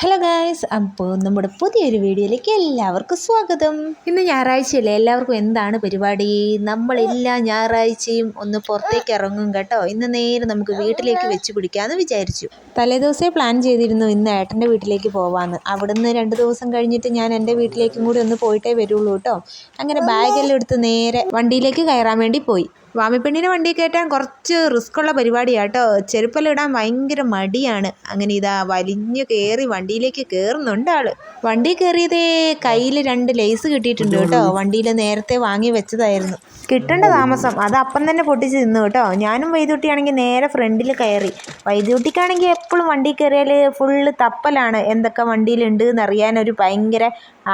Hello guys അപ്പോൾ നമ്മുടെ പുതിയൊരു വീഡിയോയിലേക്ക് എല്ലാവർക്കും സ്വാഗതം. ഇന്ന് ഞായറാഴ്ചയല്ലേ എല്ലാവർക്കും എന്താണ് പരിപാടി? നമ്മളെല്ലാ ഞായറാഴ്ചയും ഒന്ന് പുറത്തേക്ക് ഇറങ്ങും കേട്ടോ. ഇന്ന് നേരെ നമുക്ക് വീട്ടിലേക്ക് വെച്ച് പിടിക്കാമെന്ന് വിചാരിച്ചു. തലേദിവസേ പ്ലാൻ ചെയ്തിരുന്നു ഇന്ന് ഏട്ടന്റെ വീട്ടിലേക്ക് പോവാമെന്ന് അവിടുന്ന് രണ്ട് ദിവസം കഴിഞ്ഞിട്ട് ഞാൻ എന്റെ വീട്ടിലേക്കും കൂടി ഒന്ന് പോയിട്ടേ വരുള്ളൂ കേട്ടോ. അങ്ങനെ ബാഗെല്ലാം എടുത്ത് നേരെ വണ്ടിയിലേക്ക് കയറാൻ വേണ്ടി പോയി. വാമിപ്പെണ്ണിനെ വണ്ടി കയറ്റാൻ കുറച്ച് റിസ്ക് ഉള്ള പരിപാടിയാണ് കേട്ടോ ചെരുപ്പെല്ലാം ഇടാൻ ഭയങ്കര മടിയാണ്. അങ്ങനെ ഇതാ വലിഞ്ഞു കയറി വണ്ടിയിലേക്ക് കയറുന്നുണ്ട് ആൾ. വണ്ടി കയറിയതേ കയ്യിൽ രണ്ട് ലേസ് കിട്ടിയിട്ടുണ്ട് കേട്ടോ. വണ്ടിയിൽ നേരത്തെ വാങ്ങി വെച്ചതായിരുന്നു. കിട്ടേണ്ട താമസം. അത് അപ്പം തന്നെ പൊട്ടിച്ച് തിന്നു കേട്ടോ. ഞാനും വൈദ്യുട്ടിയാണെങ്കിൽ നേരെ ഫ്രണ്ടിൽ കയറി. വൈദ്യുട്ടിക്കാണെങ്കിൽ എപ്പോഴും വണ്ടി കയറിയാൽ ഫുള്ള് തപ്പലാണ്. എന്തൊക്കെ വണ്ടിയിലുണ്ട് എന്നറിയാൻ ഒരു ഭയങ്കര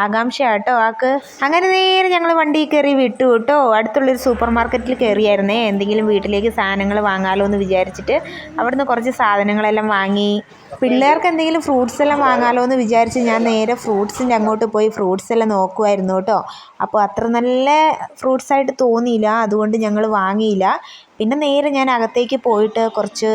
ആകാംക്ഷ കേട്ടോ ആക്ക് അങ്ങനെ നേരെ ഞങ്ങൾ വണ്ടി കയറി വിട്ടു കേട്ടോ. അടുത്തുള്ളൊരു സൂപ്പർ മാർക്കറ്റിൽ കയറിയായിരുന്നേ എന്തെങ്കിലും വീട്ടിലേക്ക് സാധനങ്ങൾ വാങ്ങാമല്ലോ എന്ന് വിചാരിച്ചിട്ട് അവിടുന്ന് കുറച്ച് സാധനങ്ങളെല്ലാം വാങ്ങി. പിള്ളേർക്ക് എന്തെങ്കിലും ഫ്രൂട്ട്സ് എല്ലാം വാങ്ങാമല്ലോ എന്ന് വിചാരിച്ച് ഞാൻ നേരെ ഫ്രൂട്ട്സിന്റെ അങ്ങോട്ട് പോയി ഫ്രൂട്ട്സ് എല്ലാം നോക്കുമായിരുന്നു കേട്ടോ. അപ്പോൾ അത്ര നല്ല ഫ്രൂട്ട്സായിട്ട് തോന്നിയില്ല. അതുകൊണ്ട് ഞങ്ങൾ വാങ്ങിയില്ല. പിന്നെ നേരെ ഞാൻ അകത്തേക്ക് പോയിട്ട് കുറച്ച്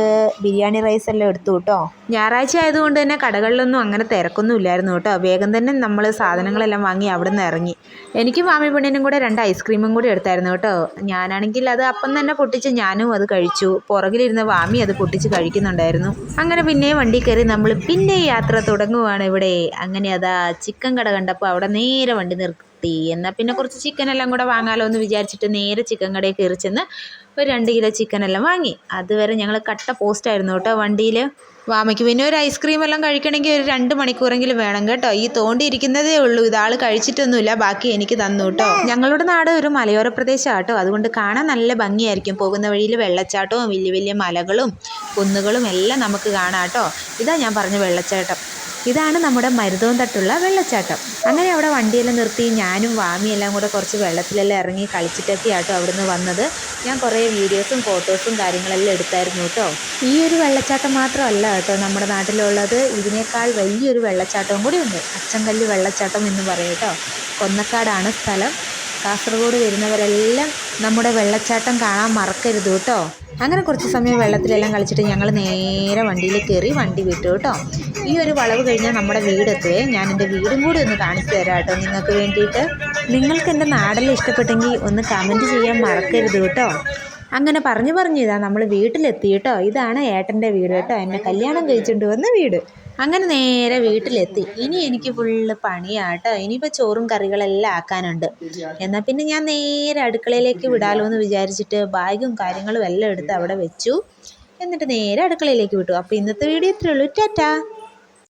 ബിരിയാണി റൈസ് എല്ലാം എടുത്തു കേട്ടോ. ഞായറാഴ്ച ആയതുകൊണ്ട് തന്നെ കടകളിലൊന്നും അങ്ങനെ തിരക്കൊന്നും ഇല്ലായിരുന്നു കേട്ടോ. വേഗം തന്നെ നമ്മൾ സാധനങ്ങളെല്ലാം വാങ്ങി അവിടെ നിന്ന് ഇറങ്ങി. എനിക്ക് മാമി പെണ്ണിനും കൂടെ രണ്ട് ഐസ്ക്രീമും കൂടി എടുത്തായിരുന്നു കേട്ടോ. ഞാനാണെങ്കിൽ അത് അപ്പം തന്നെ പൊട്ടിച്ച് ഞാനും അത് കഴിച്ചു. പുറകിലിരുന്ന വാമി അത് പൊട്ടിച്ച് കഴിക്കുന്നുണ്ടായിരുന്നു. അങ്ങനെ പിന്നെ വണ്ടി കയറി നമ്മൾ പിന്നെ യാത്ര തുടങ്ങുവാണ് ഇവിടെ. അങ്ങനെ അതാ ചിക്കൻ കട കണ്ടപ്പോൾ അവിടെ നേരെ വണ്ടി നിർത്തി എന്നാൽ പിന്നെ കുറച്ച് ചിക്കൻ എല്ലാം കൂടെ വാങ്ങാമല്ലോ എന്ന് വിചാരിച്ചിട്ട് നേരെ ചിക്കൻ കടയിൽ കയറി ചെന്ന് ഒരു രണ്ട് കിലോ ചിക്കൻ എല്ലാം വാങ്ങി. അതുവരെ ഞങ്ങൾ കട്ട പോസ്റ്റായിരുന്നു കേട്ടോ വണ്ടിയിൽ വാമയ്ക്ക് പിന്നെ ഒരു ഐസ്ക്രീം എല്ലാം കഴിക്കണമെങ്കിൽ ഒരു രണ്ട് മണിക്കൂറെങ്കിലും വേണം കേട്ടോ. ഈ തോണ്ടിയിരിക്കുന്നതേ ഉള്ളൂ. ഇതാൾ കഴിച്ചിട്ടൊന്നുമില്ല. ബാക്കി എനിക്ക് തന്നു കേട്ടോ. ഞങ്ങളുടെ നാട് ഒരു മലയോര പ്രദേശമാണ് കേട്ടോ അതുകൊണ്ട് കാണാൻ നല്ല ഭംഗിയായിരിക്കും. പോകുന്ന വഴിയിൽ വെള്ളച്ചാട്ടവും വലിയ വലിയ മലകളും കുന്നുകളും എല്ലാം നമുക്ക് കാണാം കേട്ടോ. ഇതാ ഞാൻ പറഞ്ഞ വെള്ളച്ചാട്ടം. ഇതാണ് നമ്മുടെ മരുതവും തട്ടുള്ള വെള്ളച്ചാട്ടം. അങ്ങനെ അവിടെ വണ്ടിയെല്ലാം നിർത്തി ഞാനും വാമിയെല്ലാം കൂടെ കുറച്ച് വെള്ളത്തിലെല്ലാം ഇറങ്ങി കളിച്ചിട്ടൊക്കെ ആട്ടോ അവിടുന്ന് വന്നത്. ഞാൻ കുറേ വീഡിയോസും ഫോട്ടോസും കാര്യങ്ങളെല്ലാം എടുത്തായിരുന്നു കേട്ടോ. ഈ ഒരു വെള്ളച്ചാട്ടം മാത്രമല്ല കേട്ടോ നമ്മുടെ നാട്ടിലുള്ളത്. ഇതിനേക്കാൾ വലിയൊരു വെള്ളച്ചാട്ടവും കൂടി ഉണ്ട്. അച്ചങ്കല്ല് വെള്ളച്ചാട്ടം എന്ന് പറയും കേട്ടോ. കൊന്നക്കാടാണ് സ്ഥലം. കാസർഗോഡ് വരുന്നവരെല്ലാം നമ്മുടെ വെള്ളച്ചാട്ടം കാണാൻ മറക്കരുത് കേട്ടോ. അങ്ങനെ കുറച്ച് സമയം വെള്ളത്തിലെല്ലാം കളിച്ചിട്ട് ഞങ്ങൾ നേരെ വണ്ടിയിൽ കയറി വണ്ടി വിട്ടു കേട്ടോ. ഈ ഒരു വളവ് കഴിഞ്ഞാൽ നമ്മുടെ വീടെത്തുവേ. ഞാൻ എന്റെ വീടും കൂടി ഒന്ന് കാണിച്ചു തരാം കേട്ടോ നിങ്ങൾക്ക് വേണ്ടിയിട്ട്. നിങ്ങൾക്ക് എന്റെ നാടെല്ലാം ഇഷ്ടപ്പെട്ടെങ്കിൽ ഒന്ന് കമന്റ് ചെയ്യാൻ മറക്കരുത് കേട്ടോ. അങ്ങനെ പറഞ്ഞു പറഞ്ഞു ഇതാ നമ്മൾ വീട്ടിലെത്തി കേട്ടോ. ഇതാണ് ഏട്ടന്റെ വീട് കേട്ടോ. എന്നെ കല്യാണം കഴിച്ചുകൊണ്ട് വന്ന വീട്. അങ്ങനെ നേരെ വീട്ടിലെത്തി. ഇനി എനിക്ക് ഫുള്ള് പണിയാട്ടോ. ഇനിയിപ്പോൾ ചോറും കറികളെല്ലാം ആക്കാനുണ്ട്. എന്നാൽ പിന്നെ ഞാൻ നേരെ അടുക്കളയിലേക്ക് വിടാലോ എന്ന് വിചാരിച്ചിട്ട് ബാഗും കാര്യങ്ങളും എല്ലാം എടുത്ത് അവിടെ വെച്ചു. എന്നിട്ട് നേരെ അടുക്കളയിലേക്ക് വിട്ടു. അപ്പോൾ ഇന്നത്തെ വീഡിയോ ഇത്രയേ ഉള്ളൂ. ടാറ്റാ.